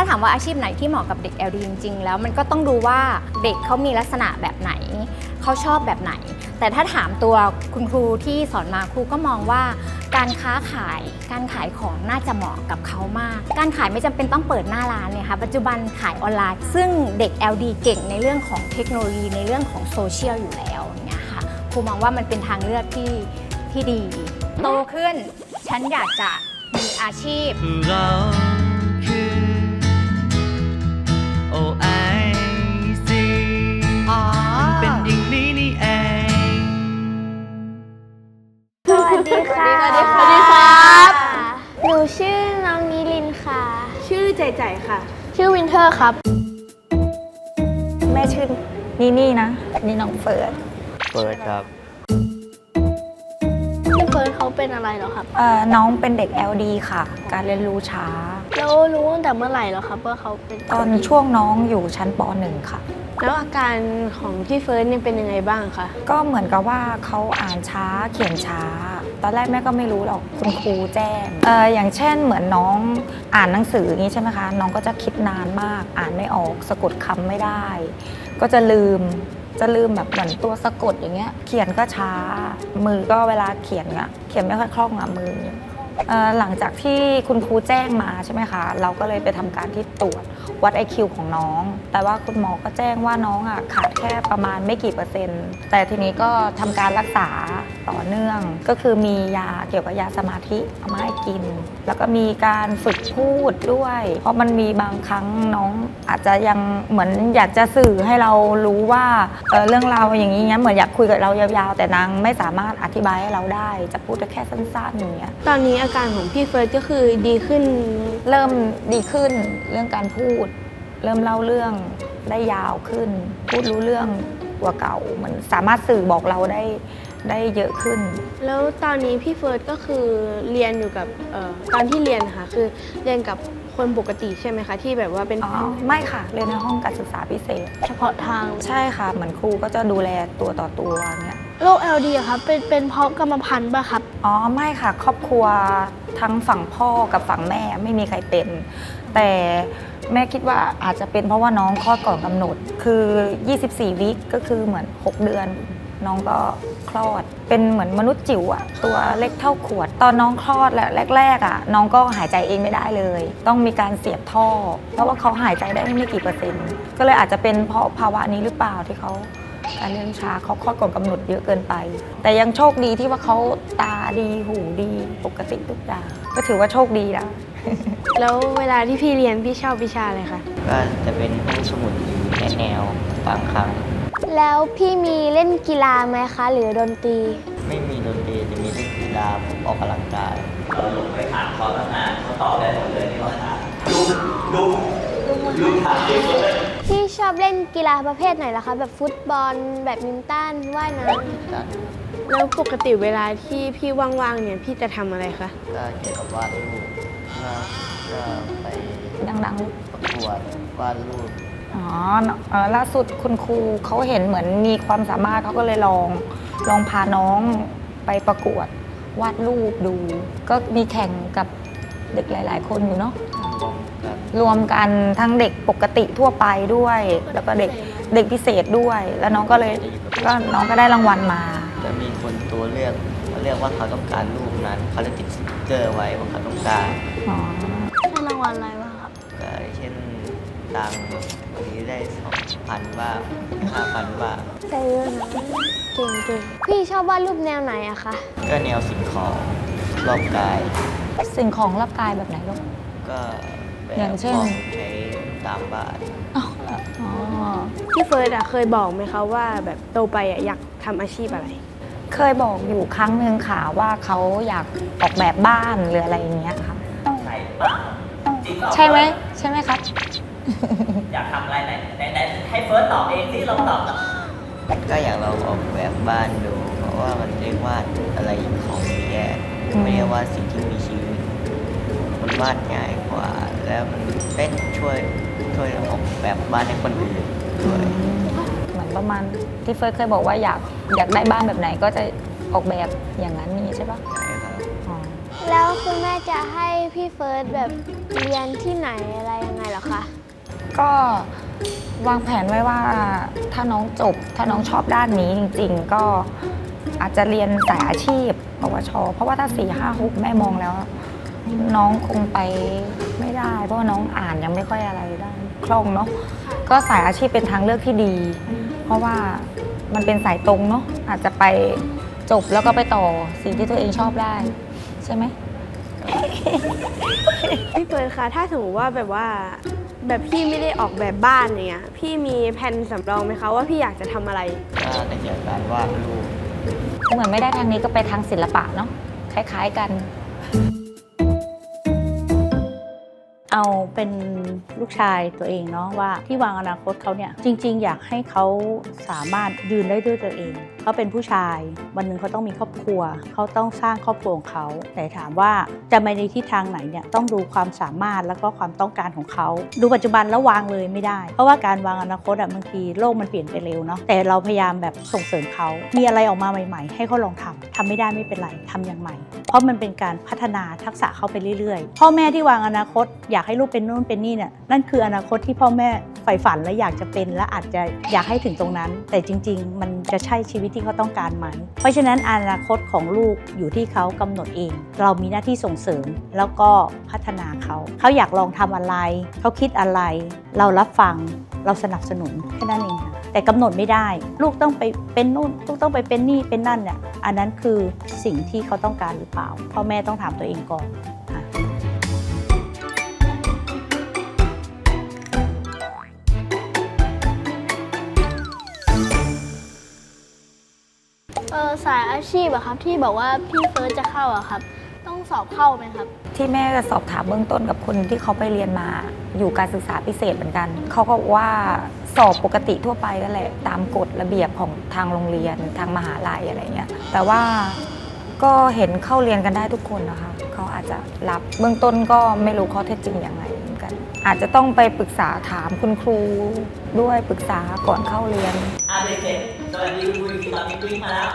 าถามว่าอาชีพไหนที่เหมาะกับเด็ก LD จริง ๆ แล้วมันก็ต้องดูว่าเด็กเขามีลักษณะแบบไหน เขาชอบแบบไหน แต่ถ้าถามตัวคุณครูที่สอนมาครูก็มองว่าการค้าขายการขายของน่าจะเหมาะกับเขามาก การขายไม่จำเป็นต้องเปิดหน้าร้านเนี่ยค่ะปัจจุบันขายออนไลน์ ซึ่งเด็ก LD เก่งในเรื่องของเทคโนโลยีในเรื่องของโซเชียลอยู่แล้วเนี่ยค่ะครูมองว่ามันเป็นทางเลือกที่ที่ดี โตขึ้นฉันอยากจะมีอาชีพ OIC เป็นอย่างนี้นี่เอง สวัสดีค่ะ สวัสดีค่ะสวัสดีครับหนูชื่อน้องนิลินค่ะ ชื่อใจใจค่ะ ชื่อวินเทอร์ครับ แม่ชื่อนี่นี่นะ นี่น้องเฟิร์สเปิดครับ พี่เฟิร์สเขาเป็นอะไรเหรอครับ เอ่อน้องเป็นเด็ก LD ค่ะ การเรียนรู้ช้าแล้ว รู้ตั้งแต่เมื่อไหร่เหรอครับว่าเขาเป็นตอนช่วงน้องอยู่ชั้นป .1 ค่ะ แล้วอาการของพี่เฟิร์สเนี่ยเป็นยังไงบ้างคะ ก็เหมือนกับว่าเขาอ่านช้าเขียนช้า ตอนแรกแม่ก็ไม่รู้หรอกคุณครูแจ้งเอออย่างเช่นเหมือนน้องอ่านหนังสืออย่างนี้ใช่ไหมคะ น้องก็จะคิดนานมาก อ่านไม่ออกสะกดคำไม่ได้ ก็จะลืมจะลืมแบบเหมือนตัวสะกดอย่างเงี้ย เขียนก็ช้า มือก็เวลาเขียนอะเขียนไม่ค่อยคล่องอะมือเอ่อ หลังจากที่คุณครูแจ้งมาใช่ไหมคะ เราก็เลยไปทำการที่ตรวจวัด IQ ของน้อง แต่ว่าคุณหมอก็แจ้งว่าน้องอะขาดแค่ประมาณไม่กี่เปอร์เซ็นต์ แต่ทีนี้ก็ทำการรักษาต่อเนื่อง ก็คือมียาเกี่ยวกับยาสมาธิเอามาให้กิน แล้วก็มีการฝึกพูดด้วย เพราะมันมีบางครั้งน้องอาจจะยังเหมือนอยากจะสื่อให้เรารู้ว่าเเรื่องราวอย่างนี้เงี้ยเหมือนอยากคุยกับเรายาวๆ แต่นางไม่สามารถอธิบายให้เราได้ จะพูดได้แค่สั้นๆอย่างเงี้ย ตอนนี้อาการของพี่เฟิร์สก็คือดีขึ้น เริ่มดีขึ้นเรื่องการพูด เริ่มเล่าเรื่องได้ยาวขึ้น พูดรู้เรื่องกว่าเก่าเหมือนสามารถสื่อบอกเราได้ได้เยอะขึ้น แล้วตอนนี้พี่เฟิร์สก็คือเรียนอยู่กับเอ่อตอนที่เรียนนะคะคือเรียนกับคนปกติใช่ไหมคะ ที่แบบว่าเป็นอ๋อไม่ค่ะเรียนในห้องการศึกษาพิเศษ เฉพาะทางใช่ค่ะเหมือนครูก็จะดูแลตัวต่อตัวเนี่ย โรค LD อะครับเป็นเป็นเพราะกรรมพันธุ์ป่ะครับ อ๋อไม่ค่ะ ครอบครัวทั้งฝั่งพ่อกับฝั่งแม่ไม่มีใครเป็น แต่แม่คิดว่าอาจจะเป็นเพราะว่าน้องคลอดก่อนกำหนด คือ 24 วิก็คือเหมือน 6 เดือน น้องก็คลอด เป็นเหมือนมนุษย์จิ๋วอะตัวเล็กเท่าขวด ตอนน้องคลอดแหละแรกๆอะน้องก็หายใจเองไม่ได้เลย ต้องมีการเสียบท่อ เพราะว่าเขาหายใจได้ไม่กี่เปอร์เซ็นต์ก็เลยอาจจะเป็นเพราะภาวะนี้หรือเปล่าที่เขา การเลี้ยงช้าเขาคลอดก่อนกำหนดเยอะเกินไป แต่ยังโชคดีที่ว่าเขาตาดีหูดีปกติทุกอย่างก็ถือว่าโชคดีนะแล้วเวลาที่พี่เรียนพี่ชอบวิชาอะไรคะก็จะเป็นห้องสมุดแนแนวบางครั้งแล้วพี่มีเล่นกีฬาไหมคะ หรือดนตรี ไม่มีดนตรีจะมีเล่นกีฬาผมออกกำลังกายพี่ชอบเล่นกี ฬาประเภทไหนล่ะคะแบบฟุตบอลแบดมินตันว่ายน้ำแล้วปกติเวลาที่พี่ว่างๆเนี่ยพี่จะทำอะไรคะ ก็เกี่ยวกับวาดรูปก็ก็ไปดังประกวดวาดรูปๆ อ๋อเอ่อล่าสุดคุณครูเขาเห็นเหมือนมีความสามารถเขาก็เลยลอง ลองพาน้องไปประกวดวาดรูปดู ก็มีแข่งกับเด็กหลาย ๆ คนอยู่เนาะรวมกัน รวมกันทั้งเด็กปกติทั่วไปด้วย แล้วก็เด็กเด็กพิเศษด้วย แล้วน้องก็เลยก็น้องก็ได้รางวัลมา จะมีคนตัวเลือกเขาเรียกว่าเขาต้องการรูปนั้น เขาเลยติดสติ๊กเกอร์ไว้ว่าเขาต้องการอ๋อได้รางวัลอะไรบ้างครับก็เช่นตังค์วันนี้ได้สองพันบ้างห้าพันบ้างได้เยอะนะเก่งเก่งพี่ชอบวาดรูปแนวไหนอะคะก็แนวสิ่งของรอบกาย สิ่งของรับกายแบบไหนลูกก็ แบบอย่างเช่นของใช้ตามบ้านอ๋อพี่เฟิร์สอะเคยบอกไหมคะว่าแบบโตไปอะอยากทำอาชีพอะไร เคยบอกอยู่ครั้งหนึ่งค่ะว่าเขาอยากออกแบบบ้านหรืออะไรอย่างเงี้ยค่ะ ใช่เปล่าจริงเปล่าใช่ไหมใช่ไหมครับ อยากทำอะไรไหนไหนไหนให้เฟิร์สตอบเองที่ลองตอบหน่อยก็อยากลองออกแบบบ้านดู เพราะว่ามันเรียกวาดอะไรของมีแยกอืม ไม่ได้ว่าสิ่งที่มีชีวิต มันวาดง่ายกว่า แล้วมันได้ช่วยช่วยออกแบบบ้านให้คนอื่นด้วยเหมือนประมาณที่เฟิร์สเคยบอกว่าอยากอยากได้บ้านแบบไหนก็จะออกแบบอย่างนั้นนี่ใช่ปะใช่ครับอ๋อแล้วคุณแม่จะให้พี่เฟิร์สแบบเรียนที่ไหนอะไรยังไงเหรอคะ ก็วางแผนไว้ว่าถ้าน้องจบถ้าน้องชอบด้านนี้จริง ๆ ก็อาจจะเรียนสายอาชีพปวช เพราะว่าถ้า4ี่ห้าหกแม่มองแล้ว น้องคงไปไม่ได้ เพราะว่าน้องอ่านยังไม่ค่อยอะไรได้คล่องเนาะก็สายอาชีพเป็นทางเลือกที่ดี เพราะว่ามันเป็นสายตรงเนาะอาจจะไปจบแล้วก็ไปต่อสิ่งที่ตัวเองชอบได้ ใช่ไหมพี่เฟิร์สคะถ้าสมมติว่าแบบว่าแบบพี่ไม่ได้ออกแบบบ้านอย่างเงี้ยพี่มีแผนสำรองไหมคะว่าพี่อยากจะทำอะไรก็ในเกี่ยวกับการวาดรูป เหมือนไม่ได้ทางนี้ก็ไปทางศิลปะเนาะคล้าย ๆกัน เอาเป็นลูกชายตัวเองเนาะว่าที่วางอนาคตเขาเนี่ยจริง ๆ อยากให้เขาสามารถยืนได้ด้วยตัวเองเขาเป็นผู้ชาย วันหนึ่งเขาต้องมีครอบครัว เขาต้องสร้างครอบครัวของเขา แต่ถามว่าจะไปในทิศทางไหนเนี่ยต้องดูความสามารถแล้วก็ความต้องการของเขา ดูปัจจุบันแล้ววางเลยไม่ได้ เพราะว่าการวางอนาคตอะบางทีโลกมันเปลี่ยนไปเร็วเนาะแต่เราพยายามแบบส่งเสริมเขา มีอะไรออกมาใหม่ ๆ ให้เขาลองทำทำไม่ได้ไม่เป็นไรทำอย่างใหม่ เพราะมันเป็นการพัฒนาทักษะเขาไปเรื่อยๆพ่อแม่ที่วางอนาคตอยากากให้ลูกเป็นนู่นเป็นนี่เนี่ยนั่นคืออนาคตที่พ่อแม่ใฝ่ฝันและอยากจะเป็นและอาจจะอยากให้ถึงตรงนั้น แต่จริง ๆ มันจะใช่ชีวิตที่เขาต้องการไหมเพราะฉะนั้นอนาคตของลูกอยู่ที่เขากำหนดเอง เรามีหน้าที่ส่งเสริมแล้วก็พัฒนาเขา เขาอยากลองทำอะไร เขาคิดอะไร เรารับฟังเราสนับสนุนแค่นั้นเองค่ะแต่กำหนดไม่ได้ ลูกต้องไปเป็นนู่นลูกต้องไปเป็นนี่เป็นนั่นเนี่ยอันนั้นคือสิ่งที่เขาต้องการหรือเปล่าพ่อแม่ต้องถามตัวเองก่อน สายอาชีพอะครับ ที่บอกว่าพี่เฟิร์สจะเข้าอะครับ ต้องสอบเข้าไหมครับ ที่แม่สอบถามเบื้องต้นกับคนที่เขาไปเรียนมา อยู่การศึกษาพิเศษเหมือนกัน เขาก็บอกว่าสอบปกติทั่วไปก็แหละ ตามกฎระเบียบของทางโรงเรียนทางมหาลัยอะไรเงี้ย แต่ว่าก็เห็นเข้าเรียนกันได้ทุกคนนะคะ เขาอาจจะรับเบื้องต้นก็ไม่รู้ข้อเท็จจริงย่างไรเหมื อนกันอาจจะต้องไปปรึกษาถามคุณครูด้วยปรึกษาก่อนเข้าเรียนอาเด็กเสร็จสวัสดีคุณตอนนี้วิ่งมาแล้ว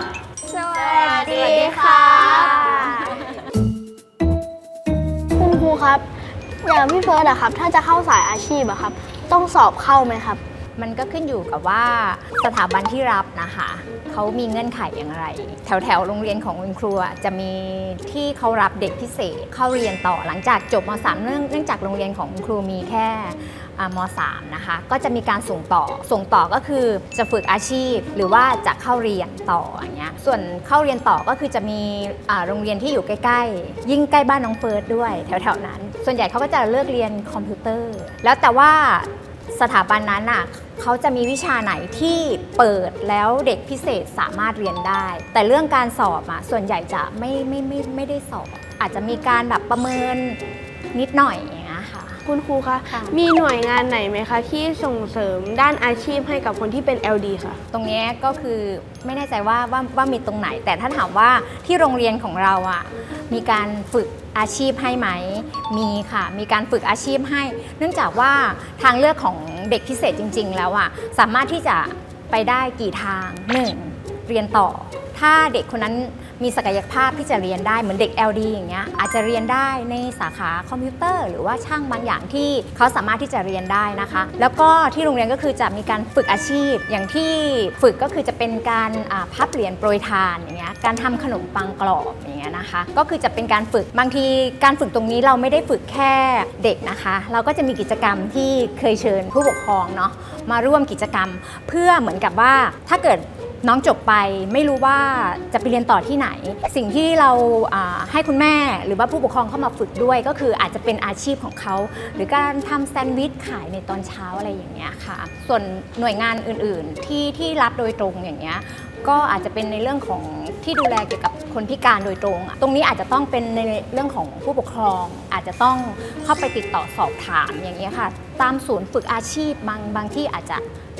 สวัสดีค่ะ คุณครูครับ อย่างพี่เฟิร์สอะครับ ถ้าจะเข้าสายอาชีพอะครับ ต้องสอบเข้าไหมครับ มันก็ขึ้นอยู่กับว่าสถาบันที่รับนะคะ เขามีเงื่อนไขอย่างไร แถวแถวโรงเรียนของคุณครูจะมีที่เขารับเด็กพิเศษเข้าเรียนต่อหลังจากจบม .3 เนื่องเนื่องจากโรงเรียนของคุณครูมีแค่ม 3 นะคะ ก็จะมีการส่งต่อ ส่งต่อก็คือจะฝึกอาชีพ หรือว่าจะเข้าเรียนต่ออย่างเงี้ย ส่วนเข้าเรียนต่อก็คือจะมีโรงเรียนที่อยู่ใกล้ ๆ ยิ่งใกล้บ้านน้องเฟิร์สด้วย แถวๆนั้น ส่วนใหญ่เขาก็จะเลือกเรียนคอมพิวเตอร์ แล้วแต่ว่า สถาบันนั้นน่ะเขาจะมีวิชาไหนที่เปิดแล้วเด็กพิเศษสามารถเรียนได้ แต่เรื่องการสอบอะส่วนใหญ่จะไม่ไม่ไม่ไม่ได้สอบ อาจจะมีการแบบประเมินนิดหน่อยอย่างเงี้ย ค่ะคุณครูคะ ค่ะ มีหน่วยงานไหนไหมคะที่ส่งเสริมด้านอาชีพให้กับคนที่เป็น LD ค่ะ ตรงเนี้ยก็คือไม่แน่ใจว่าว่าว่ามีตรงไหน แต่ถ้าถามว่าที่โรงเรียนของเราอะมีการฝึกอาชีพให้ไหม มีค่ะ มีการฝึกอาชีพให้ เนื่องจากว่าทางเลือกของเด็กพิเศษจริง ๆ แล้วอะสามารถที่จะไปได้กี่ทาง 1. เรียนต่อ ถ้าเด็กคนนั้น มีศักยภาพที่จะเรียนได้เหมือนเด็ก LD อย่างเงี้ยอาจจะเรียนได้ในสาขาคอมพิวเตอร์ หรือว่าช่างบางอย่างที่เขาสามารถที่จะเรียนได้นะคะ แล้วก็ที่โรงเรียนก็คือจะมีการฝึกอาชีพ อย่างที่ฝึกก็คือจะเป็นการพับเหรียญโปรยทานอย่างเงี้ยการทำขนมปังกรอบอย่างเงี้ยนะคะ ก็คือจะเป็นการฝึกบางทีการฝึกตรงนี้เราไม่ได้ฝึกแค่เด็กนะคะ เราก็จะมีกิจกรรมที่เคยเชิญผู้ปกครองเนาะมาร่วมกิจกรรม เพื่อเหมือนกับว่าถ้าเกิด น้องจบไปไม่รู้ว่าจะไปเรียนต่อที่ไหน สิ่งที่เราให้คุณแม่หรือว่าผู้ปกครองเข้ามาฝึกด้วยก็คืออาจจะเป็นอาชีพของเขา หรือการทำแซนด์วิชขายในตอนเช้าอะไรอย่างเงี้ยค่ะ ส่วนหน่วยงานอื่นๆที่ที่รับโดยตรงอย่างเงี้ย ก็อาจจะเป็นในเรื่องของที่ดูแลเกี่ยวกับคนพิการโดยตรงอะตรงนี้อาจจะต้องเป็นในเรื่องของผู้ปกครอง อาจจะต้องเข้าไปติดต่อสอบถามอย่างเงี้ยค่ะ ตามศูนย์ฝึกอาชีพบางบางที่อาจจะ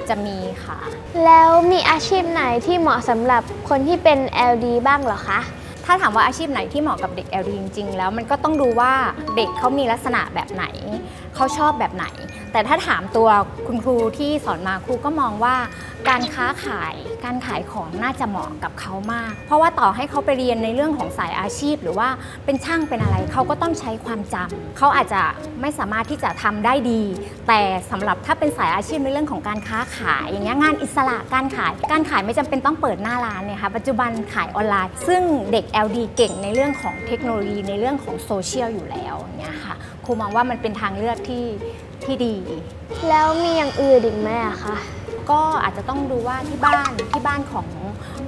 จะมีค่ะ แล้วมีอาชีพไหนที่เหมาะสำหรับคนที่เป็น LD บ้างเหรอคะ ถ้าถามว่าอาชีพไหนที่เหมาะกับเด็ก LD จริงๆ แล้วมันก็ต้องดูว่าเด็กเขามีลักษณะแบบไหน เขาชอบแบบไหน แต่ถ้าถามตัวคุณครูที่สอนมาครูก็มองว่าการค้าขายการขายของน่าจะเหมาะกับเขามาก เพราะว่าต่อให้เขาไปเรียนในเรื่องของสายอาชีพ หรือว่าเป็นช่างเป็นอะไรเขาก็ต้องใช้ความจำเขาอาจจะไม่สามารถที่จะทำได้ดี แต่สำหรับถ้าเป็นสายอาชีพในเรื่องของการค้าขาย อย่างเงี้ยงานอิสระการขาย การขายไม่จำเป็นต้องเปิดหน้าร้านเนี่ยค่ะปัจจุบันขายออนไลน์ ซึ่งเด็ก LD เก่งในเรื่องของเทคโนโลยีในเรื่องของโซเชียลอยู่แล้วเงี้ยค่ะครูมองว่ามันเป็นทางเลือกที่ ที่ดี แล้วมีอย่างอื่นอีกไหมอะคะ ก็อาจจะต้องดูว่าที่บ้านที่บ้านของ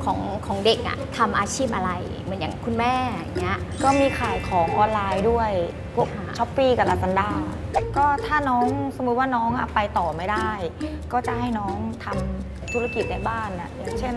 ของของเด็กอะทำอาชีพอะไร เหมือนอย่างคุณแม่อย่างเงี้ย ก็มีขายของออนไลน์ด้วย พวกค่ะ ช้อปปี้กับลาซาด้าก็ถ้าน้องสมมุติว่าน้องอะไปต่อไม่ได้ ก็จะให้น้องทำธุรกิจในบ้านอะอย่างเช่น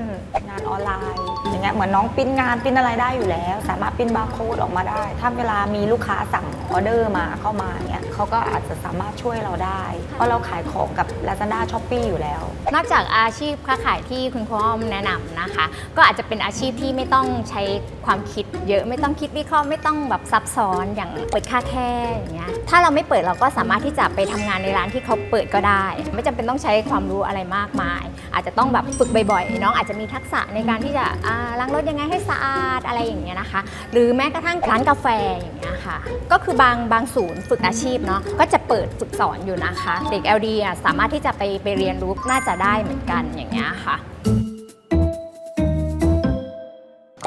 งานออนไลน์อย่างเงี้ยเหมือนน้องปริ้นงานปริ้นอะไรได้อยู่แล้ว สามารถปริ้นบาร์โค้ดออกมาได้ ถ้าเวลามีลูกค้าสั่งออเดอร์มาเข้ามาเงี้ย เขาก็อาจจะสามารถช่วยเราได้ เพราะเราขายของกับ Lazada s h o p e e อยู่แล้ว นอกจากอาชีพค้าขายที่คุณครูอ้อมแนะนำนะคะ ก็อาจจะเป็นอาชีพที่ไม่ต้องใช้ความคิดเยอะไม่ต้องคิดวิเคราะห์ไม่ต้องแบบซับซ้อนอย่างเปิดค่าแค่อย่างเงี้ยถ้าเราไม่เปิดเราก็สามารถที่จะไปทำงานในร้านที่เขาเปิดก็ได้ ไม่จำเป็นต้องใช้ความรู้อะไรมากมาย อาจจะต้องแบบฝึกบ่อยๆน้องอาจจะมีทักษะในการที่จะอ่าล้างรถยังไงให้สะอาดอะไรอย่างเงี้ยนะคะ หรือแม้กระทั่งร้านกาแฟอย่างเงี้ยค่ะก็คือบางบางศูนย์ฝึกอาชีพเนาะก็จะเปิดฝึกสอนอยู่นะคะ เด็ก LD อะสามารถที่จะไปไปเรียนรู้น่าจะได้เหมือนกันอย่างเงี้ยค่ะ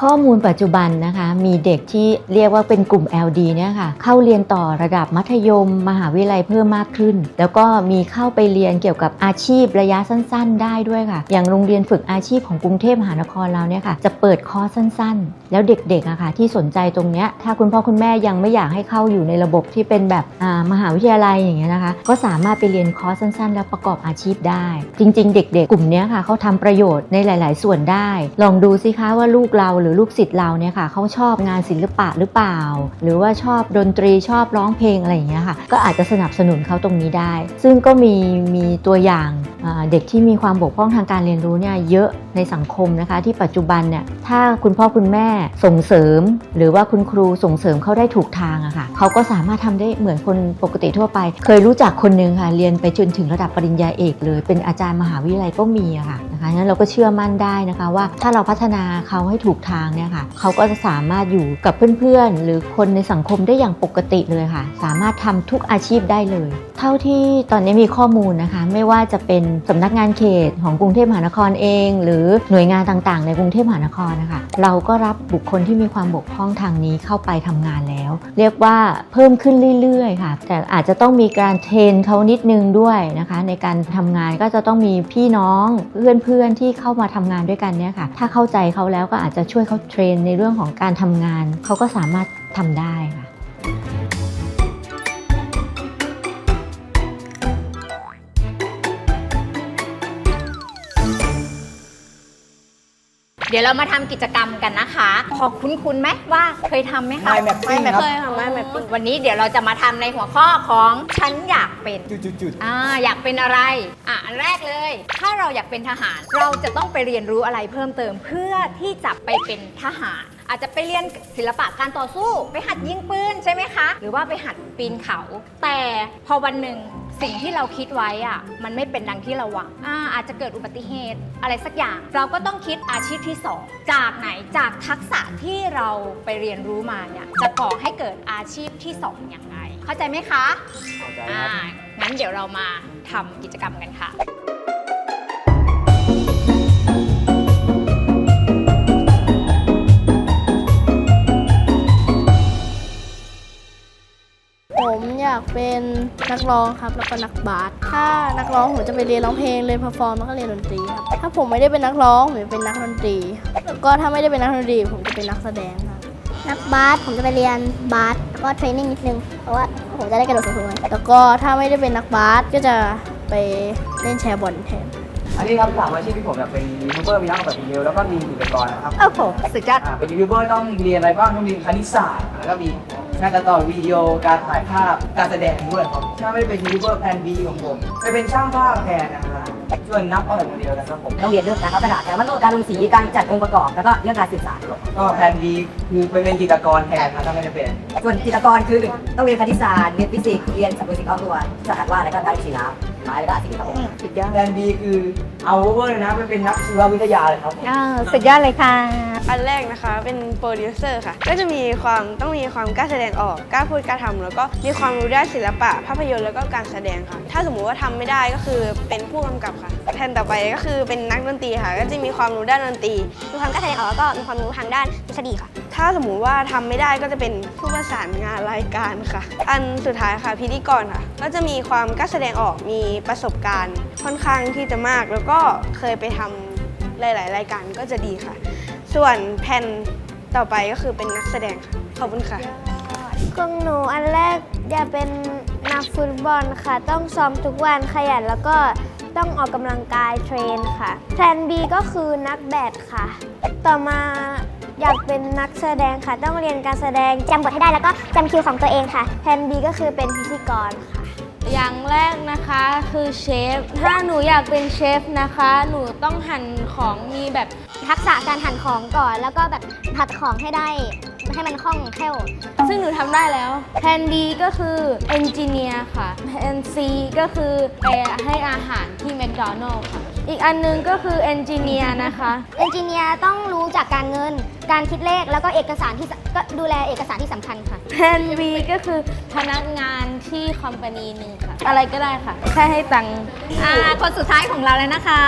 ข้อมูลปัจจุบันนะคะมีเด็กที่เรียกว่าเป็นกลุ่ม LD เนี่ยค่ะเข้าเรียนต่อระดับมัธยม มหาวิทยาลัยเพิ่มมากขึ้น แล้วก็มีเข้าไปเรียนเกี่ยวกับอาชีพระยะสั้น ๆ ได้ด้วยค่ะ อย่างโรงเรียนฝึกอาชีพของกรุงเทพมหานครเราเนี่ยค่ะจะเปิดคอร์สสั้น ๆ แล้วเด็กๆอะค่ะที่สนใจตรงเนี้ยถ้าคุณพ่อคุณแม่ยังไม่อยากให้เข้าอยู่ในระบบที่เป็นแบบมหาวิทยาลัยอย่างเงี้ยนะคะ ก็สามารถไปเรียนคอร์สสั้น ๆ แล้วประกอบอาชีพได้ จริง ๆ เด็ก ๆ กลุ่มเนี้ยค่ะเขาทำประโยชน์ในหลาย ๆ ส่วนได้ ลองดูสิคะว่าลูกเราหรือลูกศิษย์เราเนี่ยค่ะเขาชอบงานศิลปะหรือเปล่า หรือว่าชอบดนตรีชอบร้องเพลงอะไรอย่างเงี้ยค่ะก็อาจจะสนับสนุนเขาตรงนี้ได้ ซึ่งก็มีมีตัวอย่างเด็กที่มีความบกพร่องทางการเรียนรู้เนี่ยเยอะในสังคมนะคะ ที่ปัจจุบันเนี่ยถ้าคุณพ่อคุณแม่ส่งเสริม หรือว่าคุณครูส่งเสริมเขาได้ถูกทางอะค่ะเขาก็สามารถทำได้เหมือนคนปกติทั่วไป เคยรู้จักคนหนึงค่ะเรียนไปจนถึงระดับปริญญาเอกเลยเป็นอาจารย์มหาวิทยาลัยก็มีอะค่ะนะคะงั้นเราก็เชื่อมั่นได้นะคะว่าถ้าเราพัฒนาเขาให้ถูกทางเนี่ยค่ะเขาก็จะสามารถอยู่กับเพื่อนๆ หรือคนในสังคมได้อย่างปกติเลยค่ะ สามารถทำทุกอาชีพได้เลย เท่าที่ตอนนี้มีข้อมูลนะคะ ไม่ว่าจะเป็นสำนักงานเขตของกรุงเทพมหานครเอง หรือหน่วยงานต่างๆ ในกรุงเทพมหานครนะคะ เราก็รับบุคคลที่มีความบกพร่องทางนี้เข้าไปทำงานแล้ว เรียกว่าเพิ่มขึ้นเรื่อยๆ ค่ะ แต่อาจจะต้องมีการเทรนเขานิดนึงด้วยนะคะ ในการทำงานก็จะต้องมีพี่น้องเพื่อนๆที่เข้ามาทำงานด้วยกันเนี่ยค่ะ ถ้าเข้าใจเขาแล้วก็อาจจะช่วยเขาเทรนในเรื่องของการทำงาน เขาก็สามารถทำได้ค่ะ เดี๋ยวเรามาทำกิจกรรมกันนะคะพอคุ้นๆไหมว่าเคยทำไหมคะ ไม่แบบปิ้งครับเคยค่ะไม่แบบปิ้งวันนี้เดี๋ยวเราจะมาทำในหัวข้อของฉันอยากเป็น จุดๆอ่าอยากเป็นอะไร อะอันแรกเลย ถ้าเราอยากเป็นทหาร เราจะต้องไปเรียนรู้อะไรเพิ่มเติมเพื่อที่จะไปเป็นทหาร อาจจะไปเรียนศิลปะการต่อสู้ ไปหัดยิงปืนใช่ไหมคะ หรือว่าไปหัดปีนเขา แต่พอวันหนึ่ง สิ่งที่เราคิดไว้อะมันไม่เป็นดังที่เราหวังอ่าอาจจะเกิดอุบัติเหตุอะไรสักอย่าง เราก็ต้องคิดอาชีพที่สองจากไหนจากทักษะที่เราไปเรียนรู้มาเนี่ยจะก่อให้เกิดอาชีพที่สองอย่างไรเข้าใจไหมคะเข้าใจอ่าครับงั้นเดี๋ยวเรามาทำกิจกรรมกันค่ะากเป็นนักร้องครับแล้วก็นักบาสถ้านักร้องผมจะไปเรียนร้องเพลงเรียนเพอร์ฟอร์มแล้วก็เรียนดนตรีครับถ้าผมไม่ได้เป็นนักร้องผมจะเป็นนักดนตรีแล้วก็ถ้าไม่ได้เป็นนักดนตรีผมจะเป็นนักแสดงครับนักบาสผมจะไปเรียนบาสแล้วก็เทรนนิ่งนิดนึงเพราะว่าผมจะได้กระโดดสูงๆเลยแล้วก็ถ้าไม่ได้เป็นนักบาสก็จะไปเล่นแชร์บอลแทนอันนี้ครับสามอาชีพที่ผมอยากเป็นยูทูบเบอร์มีนักออกแบบวิดีโอแล้วก็มีกิจกรนะครับโอ้โหสุดยอดอ่าเป็นยูทูบเบอร์ต้องเรียนอะไรบ้างต้องเรียนคณิตศาสตร์แล้วก็มี การตัดต่อวิดีโอการถ่ายภาพการแสดงด้วยครับถ้าไม่ได้เป็นยูทูบเบอร์แพลน B ของผมไปเป็นช่างภาพแทนนะครับส่วนนับเอาแต่คนเดียวนะครับผมต้องเรียนเรื่องการพัฒนาแต่มันต้องการลงสีการจัดองค์ประกอบแล้วก็เรื่องการสื่อสารก็แพลน B คือไปเป็นจิตรกรแทนครับถ้าไม่ได้เป็นส่วนจิตรกรคือต้องเรียนคณิตศาสตร์เรียนฟิสิกส์เรียนสังคมศิลป์เอตัวสหัสวาแล้วก็การสีน้ำไม้แล้วก็สีครับผม แพลน B คือเอาเวอร์เลยนะไปเป็นนักชีววิทยาเลยครับอ่าสุดยอดเลยค่ะ อันแรกนะคะเป็นโปรดิวเซอร์ค่ะ ก็จะมีความต้องมีความกล้าแสดงออกกล้าพูดกล้าทำแล้วก็มีความรู้ด้านศิลปะ ภาพยนตร์แล้วก็การแสดงค่ะ ถ้าสมมุติว่าทำไม่ได้ก็คือเป็นผู้กำกับค่ะแทนต่อไปก็คือเป็นนักดนตรีค่ะ ก็จะมีความรู้ด้านดนตรีมีความกล้าแสดงออกแล้วก็มีความรู้ทางด้านทฤษฎีค่ะ ถ้าสมมุติว่าทำไม่ได้ก็จะเป็นผู้ประสานงานรายการค่ะ อันสุดท้ายค่ะพิธีกรค่ะ ก็จะมีความกล้าแสดงออกมีประสบการณ์ค่อนข้างที่จะมาก แล้วก็เคยไปทำหลาย ๆ รายการก็จะดีค่ะ ส่วนแผ่นต่อไปก็คือเป็นนักแสดงค่ะขอบคุณค่ะของหนูอันแรกอยาเป็นนักฟุตบอลค่ะ ต้องซ้อมทุกวันขยันแล้วก็ต้องออกกำลังกายเทรนค่ะแพลน B ก็คือนักแบดค่ะ ต่อมา อยากเป็นนักแสดงค่ะ ต้องเรียนการแสดงจำบทให้ได้แล้วก็จำคิวของตัวเองค่ะแพลน B ก็คือเป็นพิธีกรค่ะ อย่างแรกนะคะคือเชฟ ถ้าหนูอยากเป็นเชฟนะคะ หนูต้องหั่นของมีแบบ ทักษะการหั่นของก่อน แล้วก็แบบผัดของให้ได้ ให้มันคล่องแคล่ว ซึ่งหนูทำได้แล้วแพนดีก็คือเอนจิเนียร์ค่ะแพนซีก็คือไปให้อาหารที่แมคโดนัลล์ค่ะ อีกอันหนึงก็คือเอนจิเนียร์นะคะ เอนจิเนียร์ต้องรู้จากการเงิน การคิดเลขแล้วก็เอกสารที่สก็ดูแลเอกสารที่สำคัญค่ะแพนบีก็คือพนักงานที่คอมพานีหนึ่งค่ะ อะไรก็ได้ค่ะแค่ให้ตังค์ อ่าคนสุดท้ายของเราเลยนะคะ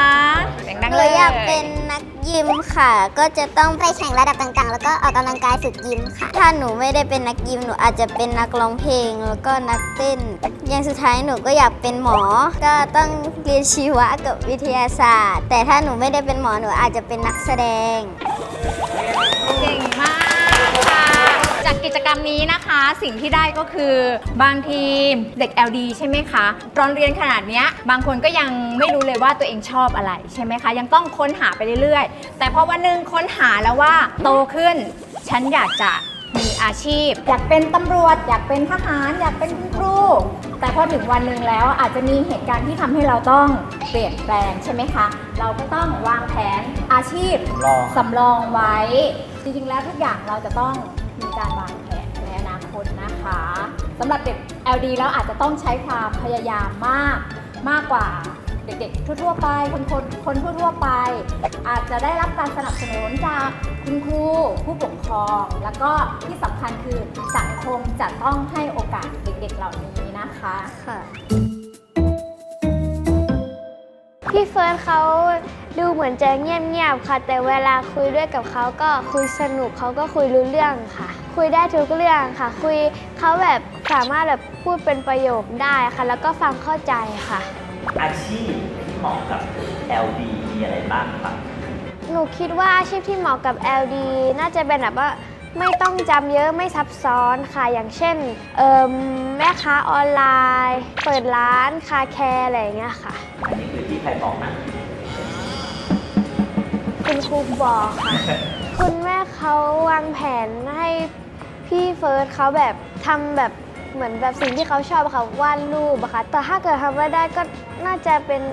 เสียงดังหนูเลยอยากเป็นนัก ยิมค่ะ ก็จะต้องไปแข่งระดับต่างๆ แล้วก็ออกกำลังกายฝึกยิมค่ะ ถ้าหนูไม่ได้เป็นนักยิมหนูอาจจะเป็นนักร้องเพลงแล้วก็นักเต้น อย่างสุดท้ายหนูก็อยากเป็นหมอ ก็ต้องเรียนชีวะกับวิทยาศาสตร์ แต่ถ้าหนูไม่ได้เป็นหมอหนูอาจจะเป็นนักแสดง เก่งมาก กกิจกรรมนี้นะคะ สิ่งที่ได้ก็คือบางทีเด็ก LD ใช่ไหมคะตอนเรียนขนาดเนี้ยบางคนก็ยังไม่รู้เลยว่าตัวเองชอบอะไรใช่ไหมคะ ยังต้องค้นหาไปเรื่อยๆ แต่พอวันหนึ่งค้นหาแล้วว่าโตขึ้น ฉันอยากจะมีอาชีพ อยากเป็นตำรวจ อยากเป็นทหาร อยากเป็นคุณครู แต่พอถึงวันหนึ่งแล้วอาจจะมีเหตุการณ์ที่ทำให้เราต้องเปลี่ยนแปลงใช่ไหมคะ เราก็ต้องวางแผนอาชีพรอสำรองไว้ จริงๆแล้วทุกอย่างเราจะต้อง มีการวางแผนในอนาคตนะคะสำหรับเด็ก LD แล้วอาจจะต้องใช้ความพยายามมากมากกว่าเด็กๆ ทั่วๆ ไป คนคนคนทั่วๆ ไป อาจจะได้รับการสนับสนุนจากคุณครู ผู้ปกครอง แล้วก็ที่สำคัญคือสังคมจะต้องให้โอกาสเด็กๆ เหล่านี้นะคะค่ะพี่เฟิร์นเขา ดูเหมือนจะเงียบๆค่ะ แต่เวลาคุยด้วยกับเขาก็คุยสนุกเขาก็คุยรู้เรื่องค่ะ คุยได้ทุกเรื่องค่ะ คุยเขาแบบสามารถแบบพูดเป็นประโยคได้ค่ะ แล้วก็ฟังเข้าใจค่ะ อาชีพที่เหมาะกับ LD มีอะไรบ้างครับหนูคิดว่าอาชีพที่เหมาะกับ LD น่าจะเป็นแบบว่าไม่ต้องจำเยอะไม่ซับซ้อนค่ะอย่างเช่นเอ่มแม่ค้าออนไลน์ เปิดร้านคาแคร์อะไรอย่างเงี้ยค่ะ อันนี้คือที่ใครบอกนะ คุณครูบอกค่ะ คุณแม่เขาวางแผนให้พี่เฟิร์สเขาแบบทำแบบเหมือนแบบสิ่งที่เขาชอบอะค่ะวาดรูปอะค่ะแต่ถ้าเกิดทำไม่ได้ก็น่าจะเป็น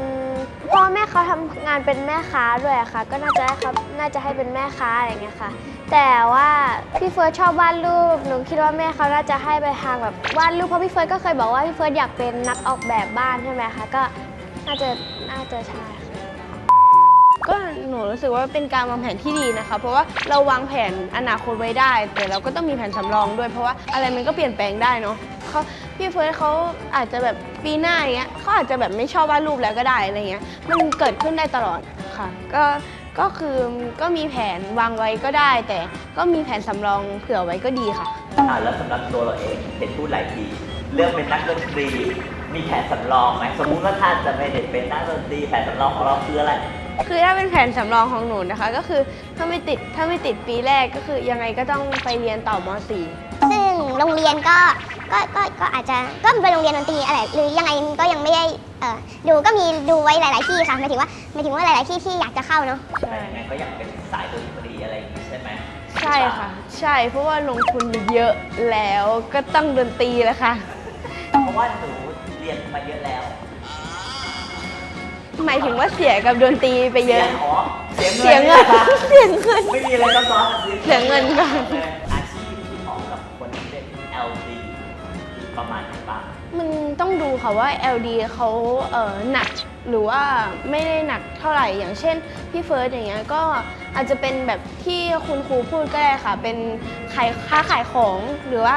พ่อแม่เขาทำงานเป็นแม่ค้าด้วยอะค่ะ ก็น่าจะให้เขาน่าจะให้เป็นแม่ค้าอะไรอย่างเงี้ยค่ะ แต่ว่าพี่เฟิร์สชอบวาดรูปหนูคิดว่าแม่เขาน่าจะให้ไปทางแบบวาดรูปเพราะพี่เฟิร์สก็เคยบอกว่าพี่เฟิร์สอยากเป็นนักออกแบบบ้านใช่ไหมคะก็น่าจะน่าจะใช่ ก็หนูรู้สึกว่าเป็นการวางแผนที่ดีนะคะ เพราะว่าเราวางแผนอนาคตไว้ได้ แต่เราก็ต้องมีแผนสำรองด้วย เพราะว่าอะไรมันก็เปลี่ยนแปลงได้เนาะเขาพี่เฟิร์สเขาอาจจะแบบปีหน้าอย่างเงี้ยเขาอาจจะแบบไม่ชอบวาดรูปแล้วก็ได้อะไรเงี้ยมันเกิดขึ้นได้ตลอดค่ะ ก็ก็คือก็มีแผนวางไว้ก็ได้ แต่ก็มีแผนสำรองเผื่อไว้ก็ดีค่ะ อ่าแล้วสำหรับตัวเราเองเห็นพูดหลายทีเรื่องเป็นนักดนตรี มีแผนสำรองไหมสมมุติว่าถ้าจะไม่ได้เป็นนักดนตรีแผนสำรองของเราคืออะไร คือถ้าเป็นแผนสำรองของหนูนะคะ ก็คือถ้าไม่ติดถ้าไม่ติดปีแรกก็คือยังไงก็ต้องไปเรียนต่อม .4 ซึ่งโรงเรียนก็ก็ก็ก็อาจจะก็เป็นโรงเรียนดนตรีอะไรหรือยังไงก็ยังไม่ได้เออดูก็มีดูไว้หลาย ๆ ที่ค่ะหมายถึงว่าหมายถึงว่าหลาย ๆ ที่ที่อยากจะเข้าเนาะแต่ยังไงก็อยากเป็นสายดนตรีอะไรอย่างนี้ใช่ไหมใช่ค่ะ ใช่เพราะว่าลงทุนเยอะแล้วก็ต้องดนตรีแหละค่ะเพราะว่าหนูเรียนมาเยอะแล้ว หมายถึงว่าเสียกับดนตรีไปเยอะอ๋อเสียเสียเงิเงินนเสียเงิน ไม่มีอะไรซับซ้อนกันสิเสียเงินก่อน อาชีพที่เหมาะกับคนที่เป็น LD ประมาณไหนบ้างมันต้องดูค่ะว่า LD เขาเอ่อหนักหรือว่าไม่ได้หนักเท่าไหร่อย่างเช่นพี่เฟิร์สอย่างเงี้ยก็อาจจะเป็นแบบที่คุณครูพูดก็ได้ค่ะ เป็นขายค้าขายของหรือว่า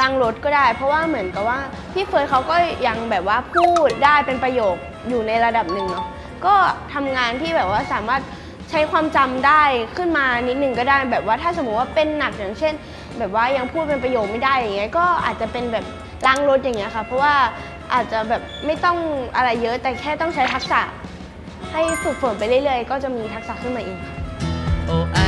ล้างรถก็ได้ เพราะว่าเหมือนกับว่าพี่เฟิร์สเขาก็ยังแบบว่าพูดได้เป็นประโยคอยู่ในระดับหนึ่งเนาะก็ทำงานที่แบบว่าสามารถใช้ความจำได้ขึ้นมานิดนึงก็ได้แบบว่าถ้าสมมติว่าเป็นหนักอย่างเช่น แบบว่ายังพูดเป็นประโยคไม่ได้อย่างเงี้ยก็อาจจะเป็นแบบล้างรถอย่างเงี้ยค่ะ เพราะว่าอาจจะแบบไม่ต้องอะไรเยอะแต่แค่ต้องใช้ทักษะ ให้ฝึกฝนไปเรื่อยๆ ก็จะมีทักษะขึ้นมาเองค่ะ